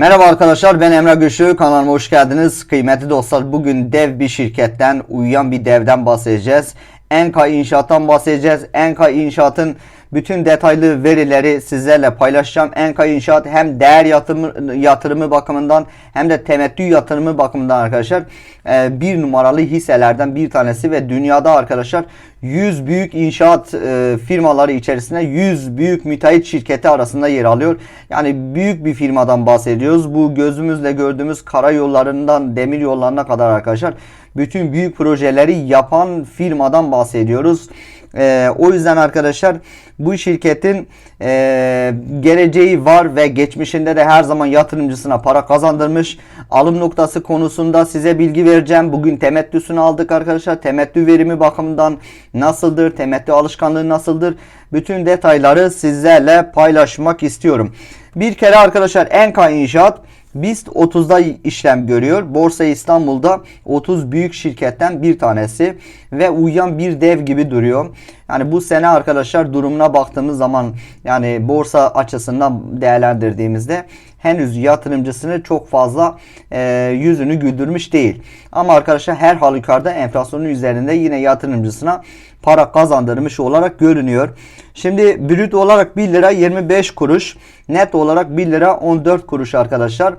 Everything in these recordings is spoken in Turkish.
Merhaba arkadaşlar ben Emre Güçlü kanalıma hoş geldiniz. Kıymetli dostlar bugün dev bir şirketten uyuyan bir devden bahsedeceğiz. Enka İnşaat'tan bahsedeceğiz. Enka İnşaat'ın bütün detaylı verileri sizlerle paylaşacağım. Enka İnşaat hem değer yatırımı, yatırımı bakımından hem de temettü yatırımı bakımından arkadaşlar e, bir numaralı hisselerden bir tanesi ve dünyada arkadaşlar 100 büyük inşaat e, firmaları içerisinde 100 büyük müteahhit şirketi arasında yer alıyor. Yani büyük bir firmadan bahsediyoruz. Bu gözümüzle gördüğümüz karayollarından demir yollarına kadar arkadaşlar bütün büyük projeleri yapan firmadan bahsediyoruz. Ee, o yüzden arkadaşlar bu şirketin e, geleceği var ve geçmişinde de her zaman yatırımcısına para kazandırmış. Alım noktası konusunda size bilgi vereceğim. Bugün temettüsünü aldık arkadaşlar. Temettü verimi bakımından nasıldır? Temettü alışkanlığı nasıldır? Bütün detayları sizlerle paylaşmak istiyorum. Bir kere arkadaşlar Enka İnşaat BIST 30'da işlem görüyor. Borsa İstanbul'da 30 büyük şirketten bir tanesi ve uyuyan bir dev gibi duruyor. Yani bu sene arkadaşlar durumuna baktığımız zaman yani borsa açısından değerlendirdiğimizde henüz yatırımcısını çok fazla e, yüzünü güldürmüş değil. Ama arkadaşlar her halükarda enflasyonun üzerinde yine yatırımcısına para kazandırmış olarak görünüyor. Şimdi brüt olarak 1 lira 25 kuruş, net olarak 1 lira 14 kuruş arkadaşlar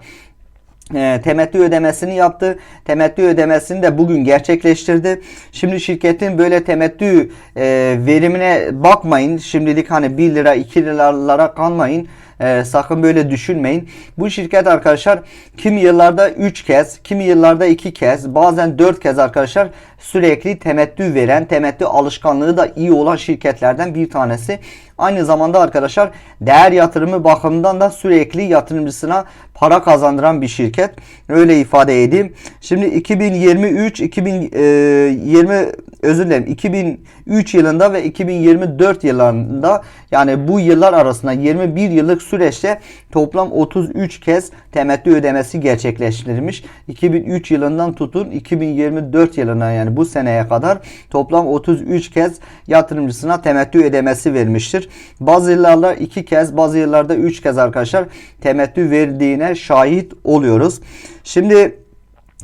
e, temettü ödemesini yaptı. Temettü ödemesini de bugün gerçekleştirdi. Şimdi şirketin böyle temettü e, verimine bakmayın. Şimdilik hani 1 lira 2 liralara kalmayın. E, sakın böyle düşünmeyin. Bu şirket arkadaşlar kimi yıllarda 3 kez, kimi yıllarda 2 kez, bazen 4 kez arkadaşlar sürekli temettü veren, temettü alışkanlığı da iyi olan şirketlerden bir tanesi. Aynı zamanda arkadaşlar değer yatırımı bakımından da sürekli yatırımcısına para kazandıran bir şirket. Öyle ifade edeyim. Şimdi 2023 2020 özür dilerim 2003 yılında ve 2024 yıllarında yani bu yıllar arasında 21 yıllık süreçte toplam 33 kez temettü ödemesi gerçekleştirilmiş. 2003 yılından tutun 2024 yılına yani bu seneye kadar toplam 33 kez yatırımcısına temettü ödemesi vermiştir. Bazı yıllarda 2 kez bazı yıllarda 3 kez arkadaşlar temettü verdiğine şahit oluyoruz. Şimdi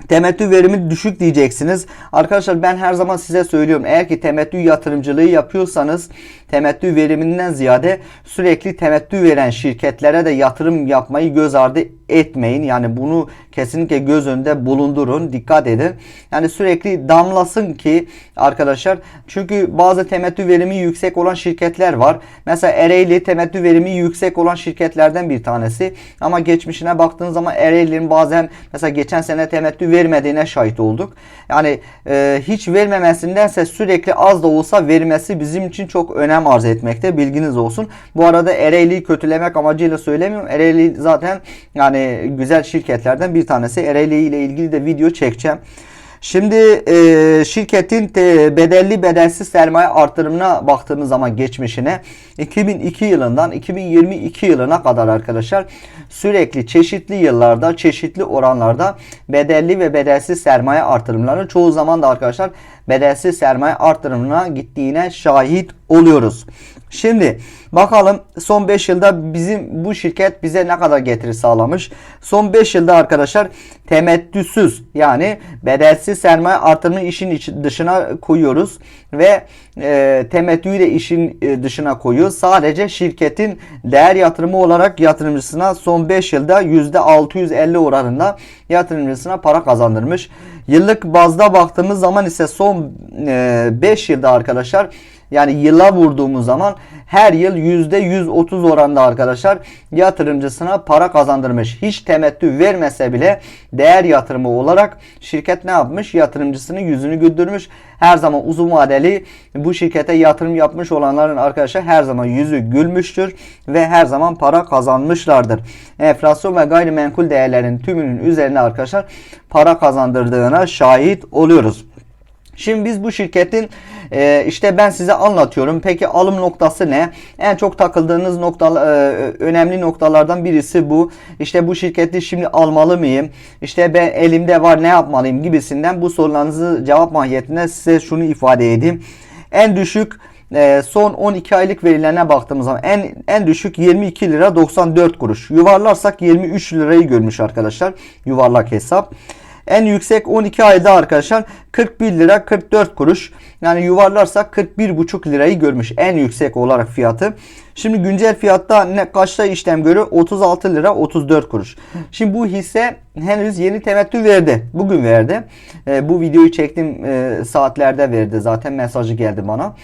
Temettü verimi düşük diyeceksiniz. Arkadaşlar ben her zaman size söylüyorum. Eğer ki temettü yatırımcılığı yapıyorsanız temettü veriminden ziyade sürekli temettü veren şirketlere de yatırım yapmayı göz ardı etmeyin. Yani bunu kesinlikle göz önünde bulundurun. Dikkat edin. Yani sürekli damlasın ki arkadaşlar çünkü bazı temettü verimi yüksek olan şirketler var. Mesela Ereğli temettü verimi yüksek olan şirketlerden bir tanesi. Ama geçmişine baktığınız zaman Ereğli'nin bazen mesela geçen sene temettü vermediğine şahit olduk. Yani e, hiç vermemesindense sürekli az da olsa vermesi bizim için çok önem arz etmekte. Bilginiz olsun. Bu arada Ereğli'yi kötülemek amacıyla söylemiyorum. Ereğli zaten yani güzel şirketlerden bir tanesi. Ereğli ile ilgili de video çekeceğim. Şimdi e, şirketin te, bedelli bedelsiz sermaye artırımına baktığımız zaman geçmişine 2002 yılından 2022 yılına kadar arkadaşlar sürekli çeşitli yıllarda çeşitli oranlarda bedelli ve bedelsiz sermaye artırımları çoğu zaman da arkadaşlar bedelsiz sermaye artırımına gittiğine şahit oluyoruz. Şimdi bakalım son 5 yılda bizim bu şirket bize ne kadar getiri sağlamış. Son 5 yılda arkadaşlar temettüsüz yani bedelsiz sermaye artırımı işin dışına koyuyoruz ve e, temettüyü de işin e, dışına koyuyoruz. Sadece şirketin değer yatırımı olarak yatırımcısına son 5 yılda %650 oranında yatırımcısına para kazandırmış. Yıllık bazda baktığımız zaman ise son 5 e, yılda arkadaşlar yani yıla vurduğumuz zaman her yıl %130 oranda arkadaşlar yatırımcısına para kazandırmış. Hiç temettü vermese bile değer yatırımı olarak şirket ne yapmış? Yatırımcısının yüzünü güldürmüş. Her zaman uzun vadeli bu şirkete yatırım yapmış olanların arkadaşlar her zaman yüzü gülmüştür ve her zaman para kazanmışlardır. Enflasyon ve gayrimenkul değerlerin tümünün üzerine arkadaşlar para kazandırdığına şahit oluyoruz. Şimdi biz bu şirketin e, işte ben size anlatıyorum. Peki alım noktası ne? En çok takıldığınız nokta e, önemli noktalardan birisi bu. İşte bu şirketi şimdi almalı mıyım? İşte ben elimde var ne yapmalıyım gibisinden bu sorularınızı cevap mahiyetinde size şunu ifade edeyim. En düşük e, son 12 aylık verilerine baktığımız zaman en en düşük 22 lira 94 kuruş. Yuvarlarsak 23 lirayı görmüş arkadaşlar. Yuvarlak hesap. En yüksek 12 ayda arkadaşlar 41 lira 44 kuruş. Yani yuvarlarsak 41,5 lirayı görmüş en yüksek olarak fiyatı. Şimdi güncel fiyatta ne kaçta işlem görüyor? 36 lira 34 kuruş. Şimdi bu hisse henüz yeni temettü verdi. Bugün verdi. E, bu videoyu çektiğim e, saatlerde verdi. Zaten mesajı geldi bana.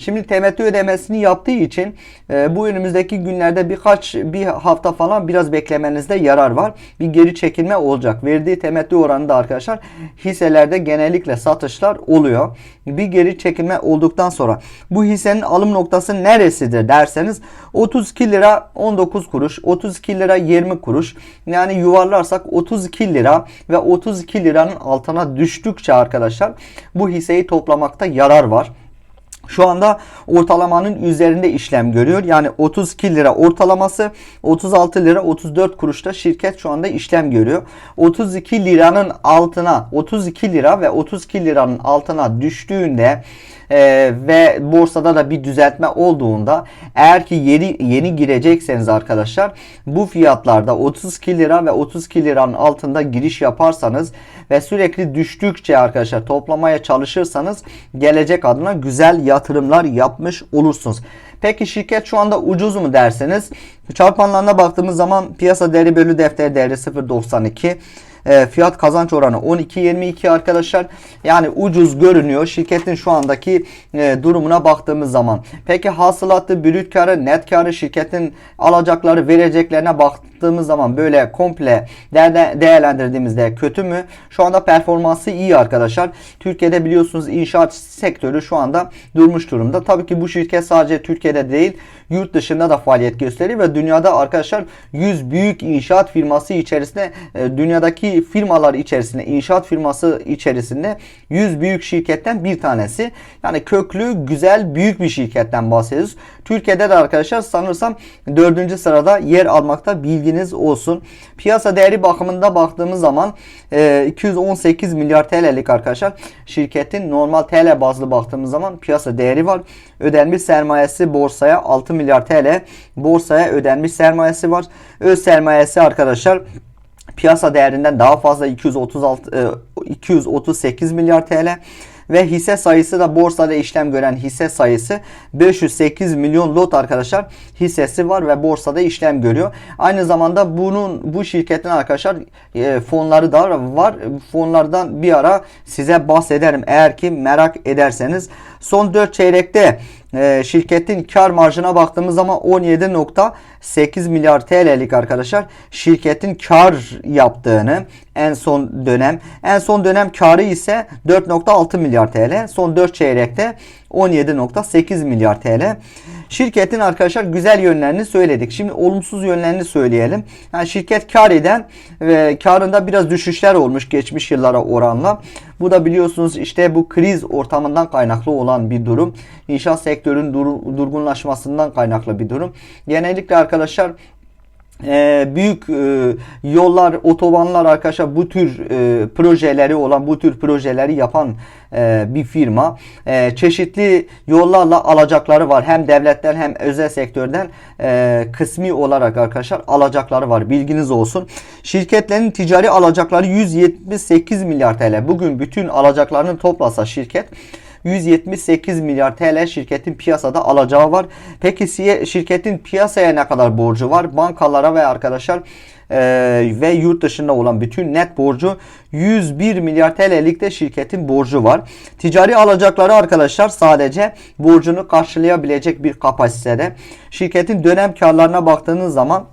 Şimdi temettü ödemesini yaptığı için e, bu önümüzdeki günlerde birkaç bir hafta falan biraz beklemenizde yarar var. Bir geri çekilme olacak. Verdiği temettü oranında arkadaşlar hisselerde genellikle satışlar oluyor. Bir geri çekilme olduktan sonra bu hissenin alım noktası neresidir derseniz 32 lira 19 kuruş, 32 lira 20 kuruş. Yani yuvarlarsak 32 lira ve 32 liranın altına düştükçe arkadaşlar bu hisseyi toplamakta yarar var. Şu anda ortalamanın üzerinde işlem görüyor. Yani 32 lira ortalaması 36 lira 34 kuruşta şirket şu anda işlem görüyor. 32 liranın altına 32 lira ve 32 liranın altına düştüğünde e, ve borsada da bir düzeltme olduğunda eğer ki yeni, yeni girecekseniz arkadaşlar bu fiyatlarda 32 lira ve 32 liranın altında giriş yaparsanız ve sürekli düştükçe arkadaşlar toplamaya çalışırsanız gelecek adına güzel yatırımlar yapmış olursunuz. Peki şirket şu anda ucuz mu derseniz çarpanlarına baktığımız zaman piyasa değeri bölü defter değeri 0.92 e, fiyat kazanç oranı 12.22 arkadaşlar. Yani ucuz görünüyor şirketin şu andaki e, durumuna baktığımız zaman. Peki hasılatı, brüt karı, net karı şirketin alacakları, vereceklerine baktığımız zaman böyle komple değerlendirdiğimizde kötü mü? Şu anda performansı iyi arkadaşlar. Türkiye'de biliyorsunuz inşaat sektörü şu anda durmuş durumda. Tabii ki bu şirket sadece Türkiye'de değil yurt dışında da faaliyet gösteriyor ve dünyada arkadaşlar 100 büyük inşaat firması içerisinde e, dünyadaki firmalar içerisinde inşaat firması içerisinde 100 büyük şirketten bir tanesi. Yani köklü, güzel, büyük bir şirketten bahsediyoruz. Türkiye'de de arkadaşlar sanırsam 4. sırada yer almakta bilginiz olsun. Piyasa değeri bakımında baktığımız zaman 218 e, milyar TL'lik arkadaşlar şirketin normal TL bazlı baktığımız zaman piyasa değeri var. Ödenmiş sermayesi borsaya 6 milyar TL borsaya ödenmiş sermayesi var. Öz sermayesi arkadaşlar piyasa değerinden daha fazla 236 238 milyar TL ve hisse sayısı da borsada işlem gören hisse sayısı 508 milyon lot arkadaşlar hissesi var ve borsada işlem görüyor. Aynı zamanda bunun bu şirketin arkadaşlar e, fonları da var. Fonlardan bir ara size bahsederim eğer ki merak ederseniz. Son 4 çeyrekte e, şirketin kar marjına baktığımız zaman 17.8 milyar TL'lik arkadaşlar şirketin kar yaptığını en son dönem en son dönem karı ise 4.6 milyar TL son 4 çeyrekte 17.8 milyar TL. Şirketin arkadaşlar güzel yönlerini söyledik. Şimdi olumsuz yönlerini söyleyelim. Yani şirket kar eden ve karında biraz düşüşler olmuş geçmiş yıllara oranla. Bu da biliyorsunuz işte bu kriz ortamından kaynaklı olan bir durum. İnşaat sektörün dur durgunlaşmasından kaynaklı bir durum. Genellikle arkadaşlar e, büyük e, yollar, otobanlar arkadaşlar bu tür e, projeleri olan bu tür projeleri yapan e, bir firma. E, çeşitli yollarla alacakları var. Hem devletten hem özel sektörden e, kısmi olarak arkadaşlar alacakları var. Bilginiz olsun. Şirketlerin ticari alacakları 178 milyar TL. Bugün bütün alacaklarını toplasa şirket 178 milyar TL şirketin piyasada alacağı var. Peki şirketin piyasaya ne kadar borcu var? Bankalara ve arkadaşlar e, ve yurt dışında olan bütün net borcu 101 milyar TL'lik de şirketin borcu var. Ticari alacakları arkadaşlar sadece borcunu karşılayabilecek bir kapasitede. Şirketin dönem karlarına baktığınız zaman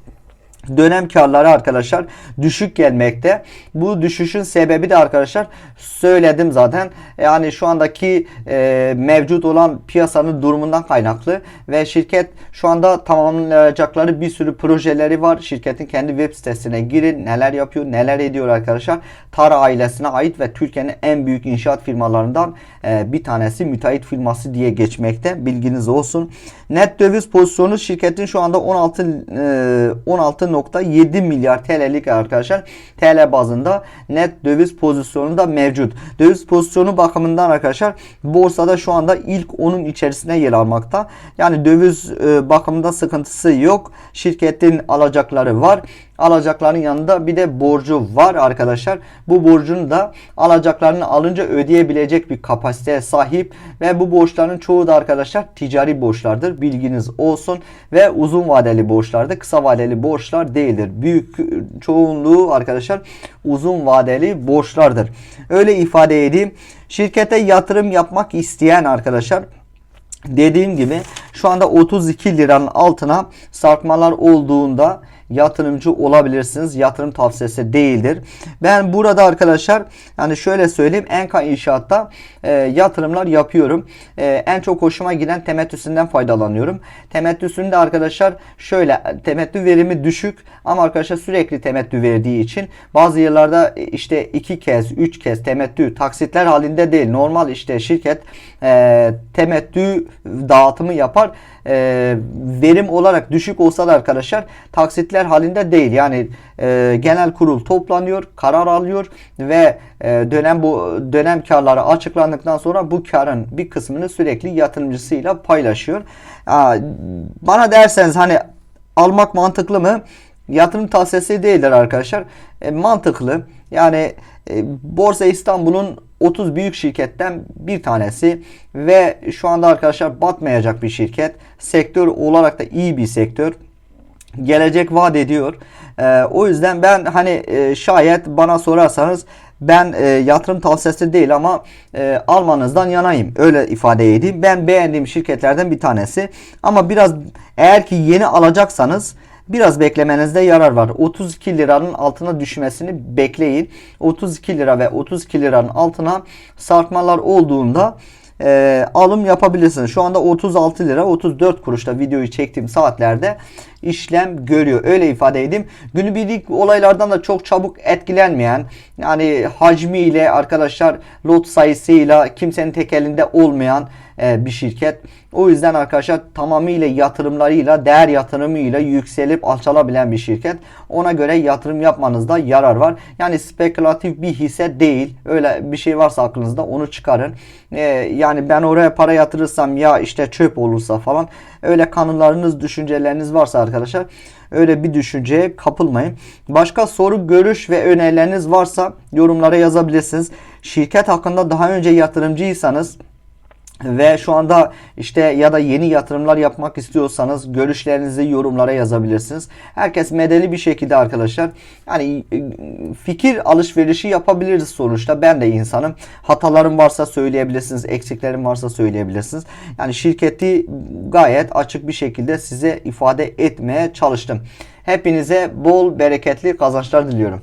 dönem karları arkadaşlar düşük gelmekte. Bu düşüşün sebebi de arkadaşlar söyledim zaten. Yani şu andaki e, mevcut olan piyasanın durumundan kaynaklı ve şirket şu anda tamamlayacakları bir sürü projeleri var. Şirketin kendi web sitesine girin. Neler yapıyor, neler ediyor arkadaşlar. Tara ailesine ait ve Türkiye'nin en büyük inşaat firmalarından e, bir tanesi müteahhit firması diye geçmekte. Bilginiz olsun. Net döviz pozisyonu şirketin şu anda 16 e, 16 6.7 milyar TL'lik arkadaşlar TL bazında net döviz pozisyonu da mevcut. Döviz pozisyonu bakımından arkadaşlar borsada şu anda ilk onun içerisine yer almakta. Yani döviz e, bakımında sıkıntısı yok. Şirketin alacakları var. Alacakların yanında bir de borcu var arkadaşlar. Bu borcunu da alacaklarını alınca ödeyebilecek bir kapasiteye sahip ve bu borçların çoğu da arkadaşlar ticari borçlardır. Bilginiz olsun ve uzun vadeli borçlardır. Kısa vadeli borçlar değildir. Büyük çoğunluğu arkadaşlar uzun vadeli borçlardır. Öyle ifade edeyim. Şirkete yatırım yapmak isteyen arkadaşlar dediğim gibi şu anda 32 liranın altına sarkmalar olduğunda yatırımcı olabilirsiniz. Yatırım tavsiyesi değildir. Ben burada arkadaşlar yani şöyle söyleyeyim Enka İnşaat'ta e, yatırımlar yapıyorum. E, en çok hoşuma giden temettüsünden faydalanıyorum. Temettüsünde arkadaşlar şöyle temettü verimi düşük ama arkadaşlar sürekli temettü verdiği için bazı yıllarda işte iki kez, üç kez temettü taksitler halinde değil. Normal işte şirket e, temettü dağıtımı yapar. E, verim olarak düşük olsa da arkadaşlar taksitler halinde değil. Yani e, genel kurul toplanıyor, karar alıyor ve e, dönem bu dönem karları açıklandıktan sonra bu karın bir kısmını sürekli yatırımcısıyla paylaşıyor. Aa, bana derseniz hani almak mantıklı mı? Yatırım tavsiyesi değildir arkadaşlar. E, mantıklı. Yani e, Borsa İstanbul'un 30 büyük şirketten bir tanesi ve şu anda arkadaşlar batmayacak bir şirket. Sektör olarak da iyi bir sektör. Gelecek vaat ediyor. E, o yüzden ben hani e, şayet bana sorarsanız ben e, yatırım tavsiyesi değil ama e, almanızdan yanayım. Öyle ifade edeyim. Ben beğendiğim şirketlerden bir tanesi. Ama biraz eğer ki yeni alacaksanız biraz beklemenizde yarar var. 32 liranın altına düşmesini bekleyin. 32 lira ve 32 liranın altına sarkmalar olduğunda e, alım yapabilirsiniz. Şu anda 36 lira 34 kuruşta videoyu çektiğim saatlerde işlem görüyor. Öyle ifade edeyim. Günübirlik olaylardan da çok çabuk etkilenmeyen yani hacmiyle arkadaşlar lot sayısıyla kimsenin tek elinde olmayan e, bir şirket. O yüzden arkadaşlar tamamıyla yatırımlarıyla değer yatırımıyla yükselip alçalabilen bir şirket. Ona göre yatırım yapmanızda yarar var. Yani spekülatif bir hisse değil. Öyle bir şey varsa aklınızda onu çıkarın. E, yani ben oraya para yatırırsam ya işte çöp olursa falan öyle kanunlarınız, düşünceleriniz varsa arkadaşlar öyle bir düşünceye kapılmayın. Başka soru, görüş ve önerileriniz varsa yorumlara yazabilirsiniz. Şirket hakkında daha önce yatırımcıysanız ve şu anda işte ya da yeni yatırımlar yapmak istiyorsanız görüşlerinizi yorumlara yazabilirsiniz. Herkes medeni bir şekilde arkadaşlar yani e, fikir alışverişi yapabiliriz sonuçta. Ben de insanım. Hatalarım varsa söyleyebilirsiniz. Eksiklerim varsa söyleyebilirsiniz. Yani şirketi gayet açık bir şekilde size ifade etmeye çalıştım. Hepinize bol bereketli kazançlar diliyorum.